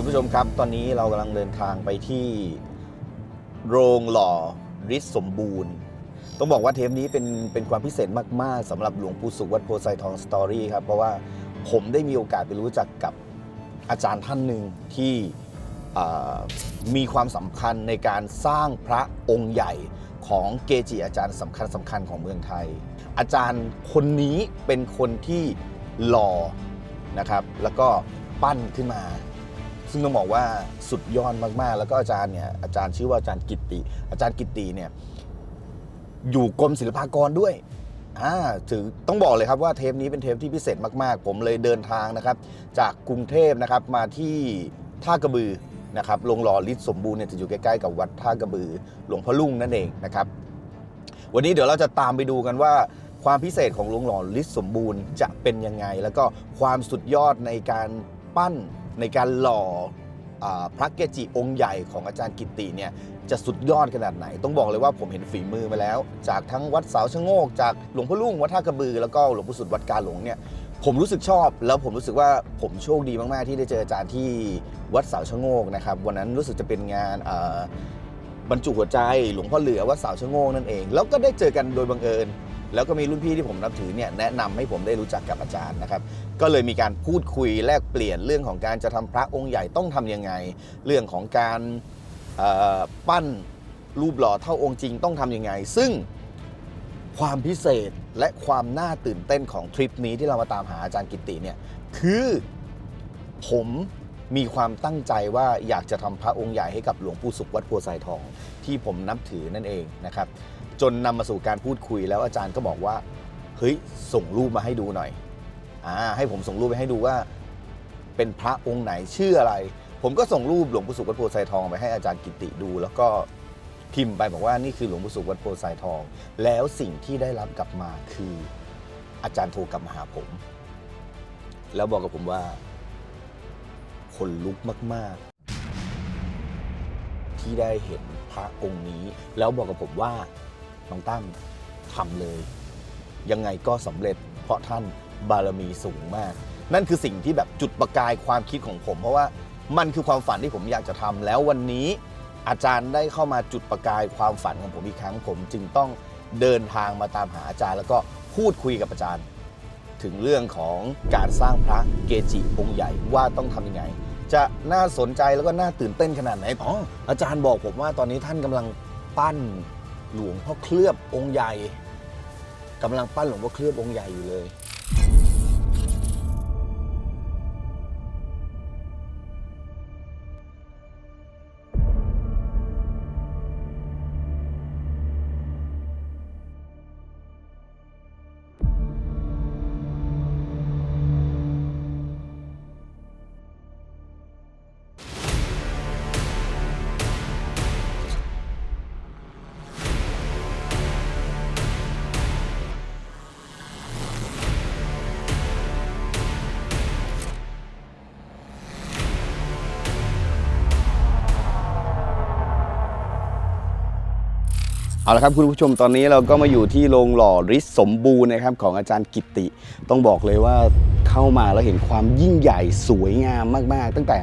คุณผู้ชมครับ ตอนนี้เรากำลังเดินทางไปที่โรงหล่อฤทธิ์สมบูรณ์ ต้องบอกว่าเทปนี้เป็นเป็นความพิเศษมาก ๆสำหรับหลวงปู่สุวัดโพไซทองสตอรี่ครับ เพราะว่าผมได้มีโอกาสไปรู้จักกับอาจารย์ท่านหนึ่งที่มีความสำคัญในการสร้างพระองค์ใหญ่ของเกจิอาจารย์สำคัญสำคัญของเมืองไทย อาจารย์คนนี้เป็นคนที่หล่อนะครับ แล้วก็ปั้นขึ้นมา ซึ่งต้องบอกว่าสุดยอดมากๆ แล้วก็อาจารย์เนี่ยอาจารย์ชื่อว่าอาจารย์กิตติ อาจารย์กิตติเนี่ยอยู่กรมศิลปากรด้วยอ่าถือต้องบอกเลยครับว่าเทปนี้เป็นเทปที่พิเศษมากๆ ผมเลยเดินทางนะครับ จากกรุงเทพนะครับมาที่ท่ากระบือนะครับโรงหล่อฤทธิ์สมบูรณ์เนี่ยจะอยู่ใกล้ๆกับวัดท่ากระบือหลวงพ่อลุ่งนั่นเองนะครับ วันนี้เดี๋ยวเราจะตามไปดูกันว่าความพิเศษของโรงหล่อฤทธิ์สมบูรณ์จะเป็นยังไง แล้วก็ความสุดยอดในการปั้น ในการหล่ออพระเกจิองค์ใหญ่ของอาจารย์กิตติเนี่ยจะสุดยอดขนาดไหน ต้องบอกเลยว่าผมเห็นฝีมือมาแล้ว จากทั้งวัดเสาชะโงก จากหลวงพ่อลุ่งวัดท่ากระบือ แล้วก็หลวงปู่สุดวัดกาหลงเนี่ยผมรู้สึกชอบ แล้วผมรู้สึกว่าผมโชคดีมาก ๆ ที่ได้เจออาจารย์ที่วัดเสาชะโงกนะครับวันนั้นรู้สึกจะเป็นงานบรรจุหัวใจหลวงพ่อเหลือวัดเสาชะโงกนั่นเอง แล้วก็ได้เจอกันโดยบังเอิญ แล้วก็มีรุ่นพี่ที่ผมนับถือเนี่ยแนะนำให้ผมได้รู้จักกับอาจารย์นะครับ ก็เลยมีการพูดคุยแลกเปลี่ยนเรื่องของการจะทำพระองค์ใหญ่ต้องทำยังไง เรื่องของการปั้นรูปหล่อเท่าองค์จริงต้องทำยังไง ซึ่งความพิเศษและความน่าตื่นเต้นของทริปนี้ที่เรามาตามหาอาจารย์กิติเนี่ยคือผมมีความตั้งใจว่าอยากจะทำพระองค์ใหญ่ให้กับหลวงปู่สุขวัดโพไซทอง ที่ผมนับถือนั่นเองนะครับ จนนำมาสู่การพูดคุยแล้วอาจารย์ก็บอกว่า เฮ้ย ส่งรูปมาให้ดูหน่อยอ่าให้ผมส่งรูปไปให้ดูว่า เป็นพระองค์ไหนชื่ออะไร ผมก็ส่งรูปหลวงปู่สุขวัดโพไซทองไปให้อาจารย์กิติดู แล้วก็พิมพ์ไปบอกว่านี่คือหลวงปู่สุขวัดโพไซทอง แล้วสิ่งที่ได้รับกลับมาคืออาจารย์โทรกลับมาหาผม แล้วบอกกับผมว่าคนลุกมาก ๆ ที่ได้เห็นพระองค์นี้ แล้วบอกกับผมว่า น้องตั้มทำเลย ยังไงก็สำเร็จ เพราะท่านบารมีสูงมาก นั่นคือสิ่งที่แบบจุดประกายความคิดของผม เพราะว่ามันคือความฝันที่ผมอยากจะทำแล้ววันนี้อาจารย์ได้เข้ามาจุดประกายความฝันของผมอีกครั้งผมจึงต้องเดินทางมาตามหาอาจารย์ แล้วก็พูดคุยกับอาจารย์ ถึงเรื่องของการสร้างพระเกจิองค์ใหญ่ว่าต้องทำยังไง จะน่าสนใจแล้วก็น่าตื่นเต้นขนาดไหนอ๋ออาจารย์บอกผมว่าตอนนี้ท่านกำลังปั้น หลวงพ่อเคลือบองค์ใหญ่กำลังปั้นหลวงพ่อเคลือบองค์ใหญ่อยู่เลย เอาละครับคุณผู้ชมตอนนี้เราก็มาอยู่ที่โรงหล่อริศสมบูรณ์นะครับของอาจารย์กิตติ ต้องบอกเลยว่าเข้ามาแล้วเห็นความยิ่งใหญ่สวยงามมาก ๆ ตั้งแต่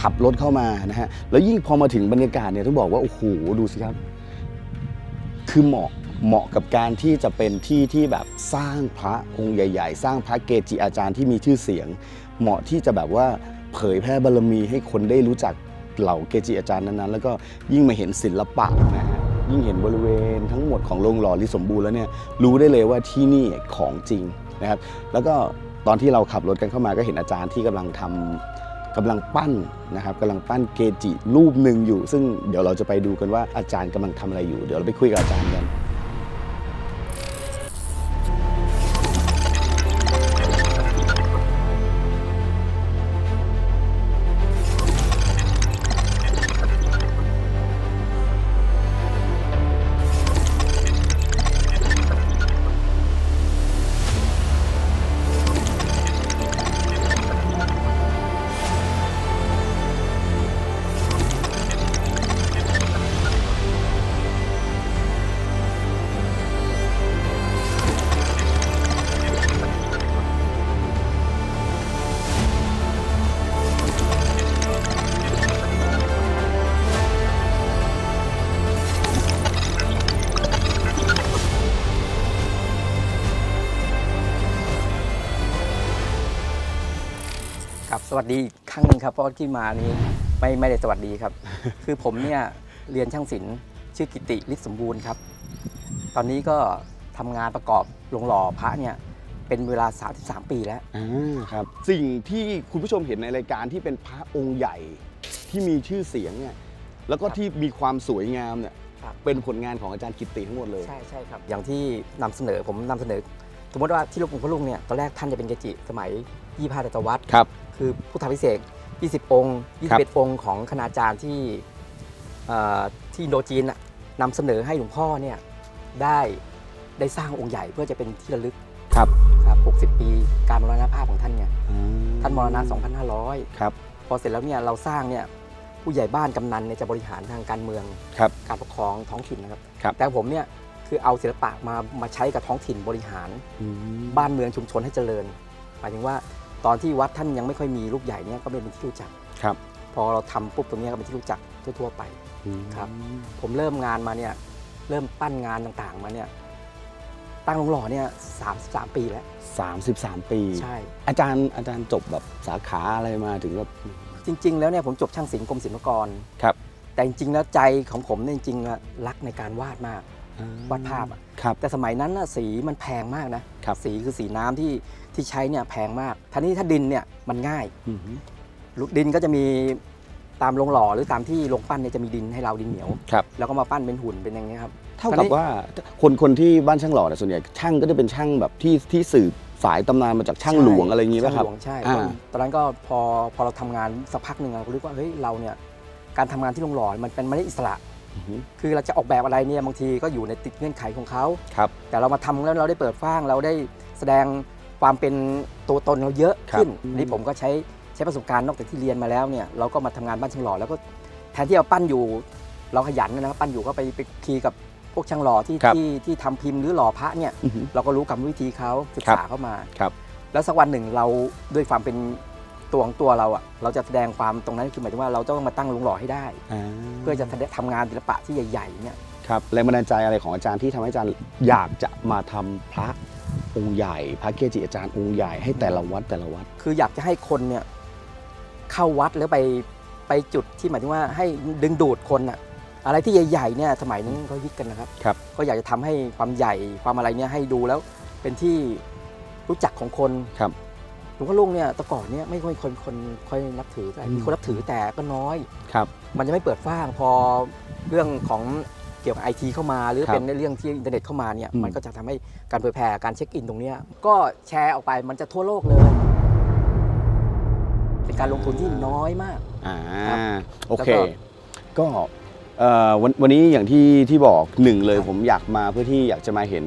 ขับรถเข้ามานะฮะแล้วยิ่งพอมาถึงบรรยากาศเนี่ยต้องบอกว่าโอ้โหดูสิครับ คือเหมาะเหมาะกับการที่จะเป็นที่ที่แบบสร้างพระองค์ใหญ่ ๆ สร้างพระเกจิอาจารย์ที่มีชื่อเสียง เหมาะที่จะแบบว่าเผยแพร่บารมีให้คนได้รู้จักเหล่าเกจิอาจารย์นั้นๆ แล้วก็ยิ่งมาเห็นศิลปะนะฮะ ยิ่งเห็นบริเวณทั้งหมดของโรงหล่อลิสมบูรณ์แล้วเนี่ยรู้ได้เลยว่าที่นี่ของจริงนะครับ แล้วก็ตอนที่เราขับรถกันเข้ามาก็เห็นอาจารย์ที่กำลังทำกำลังปั้นนะครับกำลังปั้นเกจิรูปหนึ่งอยู่ ซึ่งเดี๋ยวเราจะไปดูกันว่าอาจารย์กำลังทำอะไรอยู่ เดี๋ยวเราไปคุยกับอาจารย์กัน วัสดีอีกครั้งหนึ่งครับเพราะที่มานี้ไม่ไม่ได้สวัสดีครับ คือผมเนี่ยเรียนช่างศิลป์ชื่อกิติฤทธิ์สมบูรณ์ครับ ตอนนี้ก็ทำงานประกอบโรงหล่อพระเนี่ยเป็นเวลา 33 ปีแล้ว อ่าครับสิ่งที่คุณผู้ชมเห็นในรายการที่เป็นพระองค์ใหญ่ที่มีชื่อเสียงเนี่ยแล้วก็ครับที่มีความสวยงามเนี่ยครับ เป็นผลงานของอาจารย์กิตติทั้งหมดเลย ใช่ใช่ครับ อย่างที่นำเสนอผมนำเสนอ สมมติว่าที่หลวงพ่อลุงเนี่ยตอนแรกท่านจะเป็นเกจิสมัย 25ตวัตครับ คือพุทธพิเศษก20 องค์ครับ21องค์ของคณาจารย์ที่เอ่อที่อินโดจีนน่ะนำเสนอให้หลวงพ่อเนี่ยได้ได้สร้างองค์ใหญ่เพื่อจะเป็นที่ระลึกครับครับ60 ปีการมรณภาพของท่านเนี่ยท่านมรณะ2,500ครับพอเสร็จแล้วเนี่ยเราสร้างเนี่ยผู้ใหญ่บ้านกำนันเนี่ยจะบริหารทางการเมืองครับการปกครองท้องถิ่นนะครับครับแต่ผมเนี่ยคือเอาศิลปะมามาใช้กับท้องถิ่นบริหารอืมบ้านเมืองชุมชนให้เจริญ หมายถึงว่า ตอนที่วัดท่านยังไม่ค่อยมีรูปใหญ่เนี่ยก็ไม่เป็นที่รู้จักครับ พอเราทำปุ๊บตรงเนี้ยก็เป็นที่รู้จักทั่วๆไปอืมครับ ผมเริ่มงานมาเนี่ยเริ่มปั้นงานต่างๆมาเนี่ยตั้งโรงหล่อเนี่ย33ปีแล้วสามสิบสามปี ใช่ อาจารย์อาจารย์จบแบบสาขาอะไรมาถึงแบบจริง ๆ แล้วเนี่ยผมจบช่างศิลป์กรมศิลปากรครับ แต่จริงๆแล้วใจของผมเนี่ยจริงๆอะรักในการวาดมากวาดภาพอะครับแต่สมัยนั้นน่ะสีมันแพงมากนะ ครับสีคือสีน้ำที่ที่ใช้เนี่ยแพงมากท่านี้ถ้าดินเนี่ยมันง่ายอืมดินก็จะมีตามโรงหล่อหรือตามที่โรงปั้นเนี่ยจะมีดินให้เราดินเหนียวครับแล้วก็มาปั้นเป็นหุ่นเป็นอย่างเงี้ยครับเท่าคราวกับนี้ว่าคนคนที่บ้านช่างหล่อเนี่ยส่วนใหญ่ช่างก็จะเป็นช่างแบบที่ที่สืบสายตำนานมาจากช่างหลวงอะไรอย่างงี้ป่ะครับช่างหลวงใช่อ่าตอนตอนนั้นก็พอพอเราทำงานสักพักหนึ่งเราก็รู้ว่าเฮ้ยเราเนี่ยการทำงานที่โรงหล่อมันเป็นไม่ได้อิสระอือฮึ คือเราจะออกแบบอะไรเนี่ยบางทีก็อยู่ในติดเงื่อนไขของเขาครับ แต่เรามาทำแล้วเราได้เปิดฟ้างเราได้แสดงความเป็นตัวตนเราเยอะครับขึ้นอืมอันนี่ผมก็ใช้ใช้ประสบการณ์นอกจากที่เรียนมาแล้วเนี่ยเราก็มาทำงานบ้านช่างหล่อแล้วก็แทนที่เราปั้นอยู่ เราขยันนะครับปั้นอยู่ก็ไปไปคีกับพวกช่างหล่อที่ครับที่ที่ทำพิมพ์หรือหล่อพระเนี่ยอือฮึเราก็รู้กรรมวิธีเขาศึกษาเข้ามาครับแล้วสักวันหนึ่งเราด้วยความเป็น ตัวของตัวเราอะเราจะแสดงความตรงนั้นคือหมายถึงว่าเราต้องมาตั้งโรงหล่อให้ได้ อ่าเพื่อจะทำงานศิลปะที่ใหญ่ๆเนี่ยครับแรงบันดาลใจอะไรของอาจารย์ที่ทำให้อาจารย์อยากจะมาทำพระองค์ใหญ่ พระเกจิอาจารย์องค์ใหญ่ให้แต่ละวัดแต่ละวัด คืออยากจะให้คนเนี่ยเข้าวัดแล้วไปไปจุดที่หมายถึงว่าให้ดึงดูดคนอะอะไรที่ใหญ่ๆเนี่ยสมัยนั้นเขาฮิตกันนะครับ ครับ ก็อยากจะทำให้ความใหญ่ความอะไรเนี่ยให้ดูแล้วเป็นที่รู้จักของคน ครับ หลวงพ่อลุงเนี่ยแต่ก่อนเนี่ยไม่ค่อยคนคนค่อยนับถือเท่าไหร่อืมมีคนนับถือแต่ก็น้อย ครับ มันจะไม่เปิดฟ้างพอเรื่องของเกี่ยวกับไอทีเข้ามา หรือครับเป็นในเรื่องที่อินเทอร์เน็ตเข้ามาเนี่ยอืม มันก็จะทำให้การเผยแพร่การเช็คอินตรงเนี้ยก็แชร์ออกไปมันจะทั่วโลกเลย เป็นการลงทุนที่น้อยมาก อ่าครับโอเค แล้วก็ ก็เอ่อวันวันนี้อย่างที่ที่บอกหนึ่งเลยครับผมอยากมาเพื่อที่อยากจะมาเห็น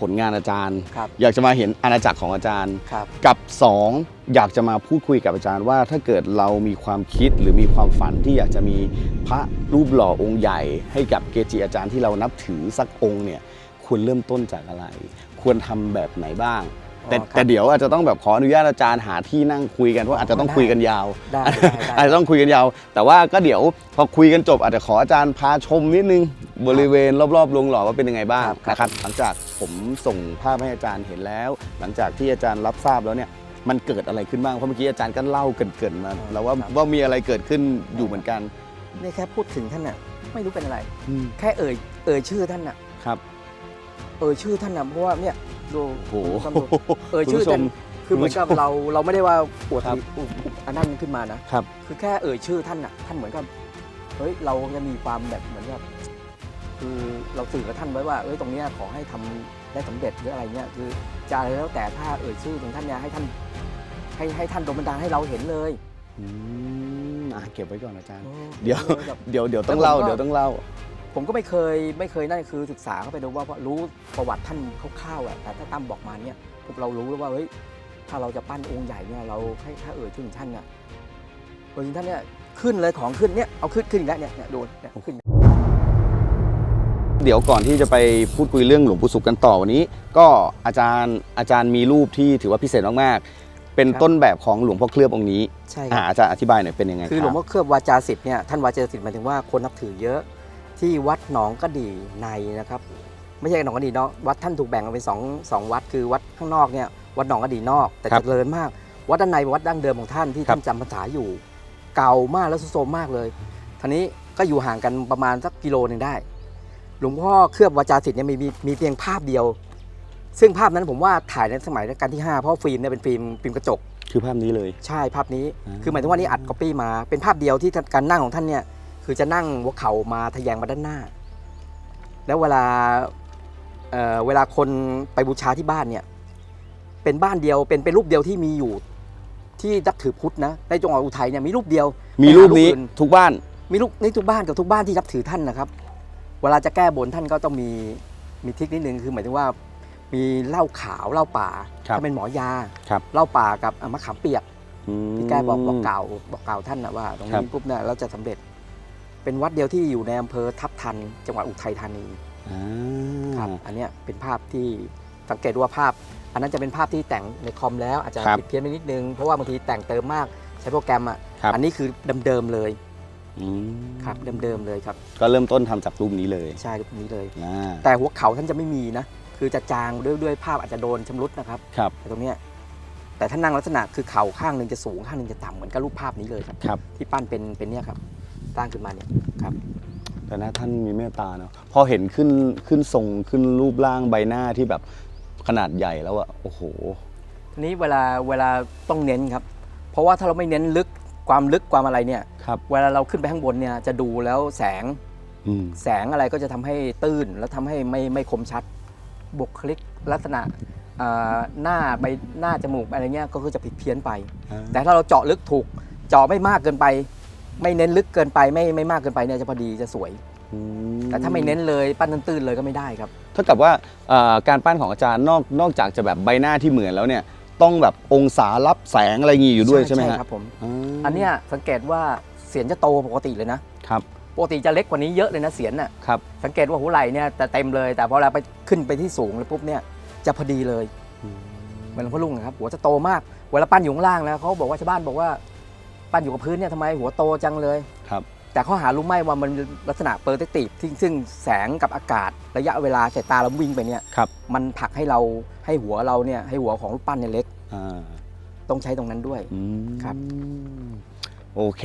ผลงานอาจารย์ ครับอยากจะมาเห็นอาณาจักรของอาจารย์ ครับ กับ 2 อยากจะมาพูดคุยกับอาจารย์ว่าถ้าเกิดเรามีความคิดหรือมีความฝันที่อยากจะมีพระรูปหล่อองค์ใหญ่ ให้กับเกจิอาจารย์ที่เรานับถือสักองค์เนี่ยควรเริ่มต้นจากอะไร ควรทำแบบไหนบ้าง แต่อ๋อครับแต่เดี๋ยวอาจจะต้องแบบขออนุญาตอาจารย์หาที่นั่งคุยกันเพราะอาจจะต้องได้คุยกันยาว ได้ได้ได้ อาจจะต้องคุยกันยาว แต่ว่าก็เดี๋ยวพอคุยกันจบอาจจะขออาจารย์พาชมนิดนึง บริเวณรอบๆโรงหล่อว่าเป็นยังไงบ้างครับ นะครับหลังจากผมส่งภาพให้อาจารย์เห็นแล้ว หลังจากที่อาจารย์รับทราบแล้วเนี่ยมันเกิดอะไรขึ้นบ้างเพราะเมื่อกี้อาจารย์ก็เล่าเกรินๆมาแล้วว่าว่ามีอะไรเกิดขึ้นอยู่เหมือนกันนี่แค่พูดถึงท่านน่ะไม่รู้เป็นอะไรอืมแค่เอ่ยเอ่ยชื่อท่านน่ะ ครับ เอ่ยชื่อท่านน่ะเพราะว่าเนี่ย ดูโอ้โหคุณผู้ชมดูเอ่ยชื่อคุณผู้ชท่านมคือเหมือนกับคุณผู้ชมเราเราไม่ได้ว่าปวดครับอุบอุบอันนั้นขึ้นมานะครับ คือแค่เอ่ยชื่อท่านน่ะท่านเหมือนกับเฮ้ยเราจะมีความแบบเหมือนกับคือเราสื่อกับท่านไว้ว่าเอ้ยตรงเนี้ยขอให้ทำได้สำเร็จหรืออะไรเงี้ยคือจะอะไรแล้วแต่ถ้าเอ่ยชื่อของท่านเนี่ยให้ท่าน ให้ให้ท่านโดนบันดาลให้เราเห็นเลยอืมอะเก็บไว้ก่อนอาจารย์โอ้เดี๋ยวแบบเดี๋ยวเดี๋ยวต้องเล่าแล้วผมก็เดี๋ยวต้องเล่า ผมก็ไม่เคยไม่เคยนั่นคือศึกษาเข้าไปดูว่าเพราะรู้ประวัติท่านคร่าวๆอะแต่ถ้าตั้มบอกมาเนี่ยพวกเรารู้แล้วว่าเฮ้ยถ้าเราจะปั้นองค์ใหญ่เนี่ยเราให้ถ้าเอ่ยชื่อถึงท่านเนี่ยเอ่ยถึงท่านเนี่ยขึ้นเลยของขึ้นเนี่ยเอาขึ้นขึ้นอีกแล้วเนี่ยเนี่ยดูเนี่ยขึ้น เดี๋ยวก่อนที่จะไปพูดคุยเรื่องหลวงปู่สุขกันต่อวันนี้ ก็อาจารย์อาจารย์มีรูปที่ถือว่าพิเศษมากๆเป็นครับต้นแบบของหลวงพ่อเคลือบองค์นี้ใช่คอ่ารับอาจารย์อธิบายหน่อยเป็นยังไงคือหลวงคพ่รับอเคลือบวาจาสิทธิ์เนี่ยท่านวาจาสิทธิ์หมายถึงว่าคนนับถือเยอะ ที่วัดหนองกระดี่ในนะครับ ไม่ใช่หนองกระดี่นอกวัดท่านถูกแบ่งออกเป็นสองสองวัดคือวัดข้างนอกเนี่ยวัดหนองกระดี่นอก แต่ครับเจริญมาก วัดด้านในเป็นวัดดั้งเดิมของท่านที่ครับท่านจำพรรษาอยู่ เก่ามากแล้วทรุดโทรมมากเลยทีนี้ก็อยู่ห่างกันประมาณสักกิโลหนึ่งได้ หลวงพ่อเคลือบวาจาสิทธิ์เนี่ยมีมีมีเพียงภาพเดียว ซึ่งภาพนั้นผมว่าถ่ายในสมัยรัชกาลที่5เพราะฟิล์มเนี่ยเป็นฟิล์มฟิล์มกระจก คือภาพนี้เลย ใช่ภาพนี้อ่า คือหมายถึงว่านี่อัดก๊อปปี้มาเป็นภาพเดียวที่การนั่งของท่านเนี่ย คือจะนั่งหัวเข่ามาทะแยงมาด้านหน้า แล้วเวลาเอ่อเวลาคนไปบูชาที่บ้านเนี่ยเป็นบ้านเดียวเป็นเป็นรูปเดียวที่มีอยู่ ที่นับถือพุทธนะในจังหวัดอุทัยเนี่ยมีรูปเดียว มีรูปนี้ไปหาอื่ทุกบ้านมีลูกในทุกบ้านกับทุกบ้านที่นับถือท่านนะครับ เวลาจะแก้บนท่านก็ต้องมีมีทริคนิดนึงคือหมายถึงว่ามีเหล้าขาวเหล้าป่าครับถ้าเป็นหมอยาครับเหล้าป่ากับอะมะขามเปียกอืมพี่แกบอกบอกกล่าวบอกกล่าวท่านนะว่า ตรงครับนี้ปุ๊บเนี่ยเราจะสำเร็จ เป็นวัดเดียวที่อยู่ในอำเภอทับทัน จังหวัดอุทัยธานีอ่าครับอันเนี้ยเป็นภาพที่สังเกตดูว่าภาพ อันนั้นจะเป็นภาพที่แต่งในคอมแล้วอาจจะครับผิดเพี้ยนไปนิดนึง เพราะว่าบางทีแต่งเติมมากใช้โปรแกรมอะครับอันนี้คือเดิมๆเลยอืมครับเดิมๆเลยครับ ก็เริ่มต้นทำจากรูปนี้เลยใช่รูปนี้เลยอ่าแต่หัวเขาท่านจะไม่มีนะ คือจะจางด้วยด้วยภาพอาจจะโดนชำรุดนะครับครับแต่ตรงเนี้ยแต่ท่านนั่งลักษณะคือเข่าข้างหนึ่งจะสูงข้างหนึ่งจะต่ำเหมือนกับรูปภาพนี้เลยครับครับที่ปั้นเป็นเป็นเนี่ยครับ ตั้งขึ้นมาเนี่ยครับ แต่นะท่านมีเมตตาเนาะพอเห็นขึ้นขึ้นทรงขึ้นรูปร่างใบหน้าที่แบบขนาดใหญ่แล้วอะโอ้โห ทีนี้เวลาเวลาต้องเน้นครับ เพราะว่าถ้าเราไม่เน้นลึกความลึกความอะไรเนี่ย ครับเวลาเราขึ้นไปข้างบนเนี่ยจะดูแล้วแสงอืมแสงอะไรก็จะทำให้ตื้นแล้วทำให้ไม่ไม่คมชัด บุคลิกลักษณะอ่าหน้าใบหน้าจมูกอะไรเงี้ยก็คือจะผิดเพี้ยนไปแต่ถ้าเราเจาะลึกถูกเจาะไม่มากเกินไป ไม่เน้นลึกเกินไปไม่ไม่มากเกินไปเนี่ยจะพอดีจะสวย อืมแต่ถ้าไม่เน้นเลยปั้นตื้นๆเลยก็ไม่ได้ครับ เท่ากับว่าเอ่อการปั้นของอาจารย์นอกนอกจากจะแบบใบหน้าที่เหมือนแล้วเนี่ย ต้องแบบองศารับแสงอะไรงี้อยู่ด้วยใช่ไหมฮะครับผมาอันเนี้ยสังเกตว่าเสียนจะโตปกติเลยนะ ครับปกติจะเล็กกว่านี้เยอะเลยนะเสียนน่ะ ครับสังเกตว่าหัวไหล่เนี่ยจะเต็มเลย แต่พอเราไปขึ้นไปที่สูงแล้วปุ๊บเนี่ยจะพอดีเลย เหมือนหลวงพ่อลุงนะครับหัวจะโตมาก เวลาปั้นอยู่ข้างล่างแล้วเขาบอกว่าชาวบ้านบอกว่า ปั้นอยู่กับพื้นเนี่ยทำไมหัวโตจังเลย ครับ แต่เขาหารู้ไหมว่ามันลักษณะเปอร์เทคติฟที่ซึ่งแสงกับอากาศระยะเวลาสายตาเราวิ่งไปเนี่ย ครับ มันผลักให้เราให้หัวเราเนี่ยให้หัวของรูปปั้นเนี่ยเล็ก อ่าต้องใช้ตรงนั้นด้วย อืมครับ โอเค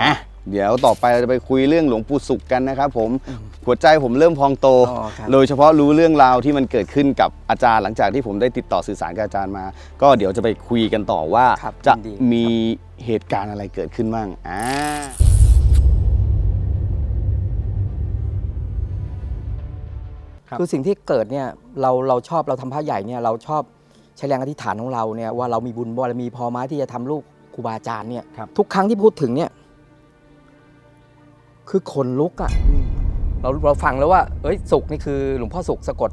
ฮะเดี๋ยวต่อไปเราจะไปคุยเรื่องหลวงปู่สุขกันนะครับผมอืมหัวใจผมเริ่มพองโต อ๋อครับ โดยเฉพาะรู้เรื่องราวที่มันเกิดขึ้นกับอาจารย์หลังจากที่ผมได้ติดต่อสื่อสารกับอาจารย์มา ก็เดี๋ยวจะไปคุยกันต่อว่าครับจะยินดี มี เหตุการณ์อะไรเกิดขึ้นบ้างอ่าครับคือสิ่งที่เกิดเนี่ยเราเราชอบเราทำผ้าใหญ่เนี่ยเราชอบใช้แรงอธิษฐานของเราเนี่ยว่าเรามีบุญบารมีพอไหมที่จะทำลูกครูบาอาจารย์เนี่ยครับทุกครั้งที่พูดถึงเนี่ย คือขนลุกอะ่ะเราเราฟังแล้วว่า เอ้ยสุขนี่คือ หลวงพ่อสุขสะกด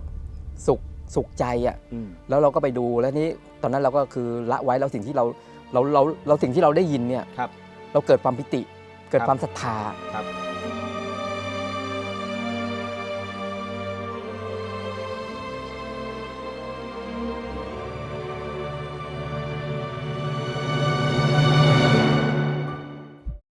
สุขสุขใจอะ่ะอืมแล้วเราก็ไปดูแล้วนี้ตอนนั้นเราก็คือละไว้แล้วสิ่งที่เรา เราเราเราสิ่งที่เราได้ยินเนี่ยครับเราเกิดความปิติเกิดครับความศรัทธาครับ